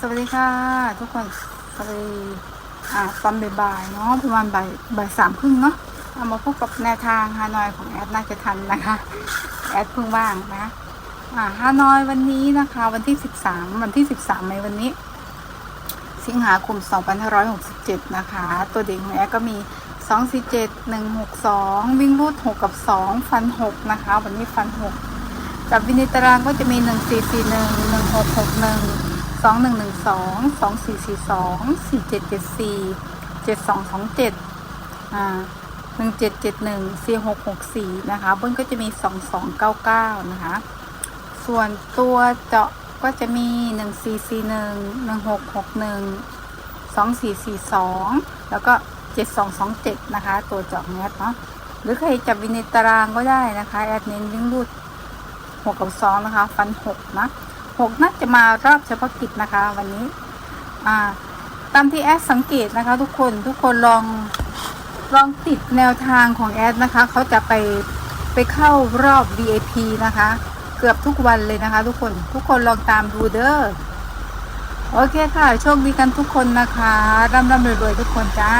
สวัสดีค่ะทุกคนสวัสดีอ่าตอนบ่ายๆเนาะประมาณบ่ายบ่ายสามครึ่งเนาะเอามาพบกับแนวทางฮานอยของแอดน่าจะทันนะคะ แอดเพิ่งว่างนะอ่าฮานอยวันนี้นะคะ วันที่สิบสามวันที่สิบสามในวันนี้ สิงหาคม2567นห้าร้อยหกสิบเจ็ดนะคะ ตัวเด็กของแอดก็มี247 162วิ่งรูด6กับ2ฟัน6นะคะ วันนี้ฟัน6กับวินิตารางก็จะมี1441 1661 2112 2442 4774 สองหนึ่งหนึ่งสองสองสี่สี่สองสี่เจ็ดเจ็ดสี่เจ็ดสองสองเจ็ดหนึ่งเจ็ดเจ็ดหนึ่งสี่หกหกสี่นะคะเบิ้ลก็จะมีสองสองเก้าเก้านะคะ ส่วนตัวเจาะก็จะมีหนึ่งสี่สี่หนึ่งหนึ่งหกหกหนึ่งสองสี่สี่สองแล้วก็เจ็ดสองสองเจ็ดนะคะ ตัวเจาะแมสเนาะหรือใครจับวินิตารางก็ได้นะคะ แอดเน้นวิ่งรูดหกกับสองนะคะ ฟันหกนะ 6น่าจะมารอบเฉพาะกิจนะคะ วันนี้ตามที่แอดสังเกตนะคะ ทุกคนทุกคนลองลองติดแนวทางของแอดนะคะเขาจะไปไปเข้ารอบ VIP นะคะ เกือบทุกวันเลยนะคะ ทุกคนทุกคนลองตามดูเด้อโอเคค่ะ โชคดีกันทุกคนนะคะร่ำร่ำรวยๆทุกคนจ้า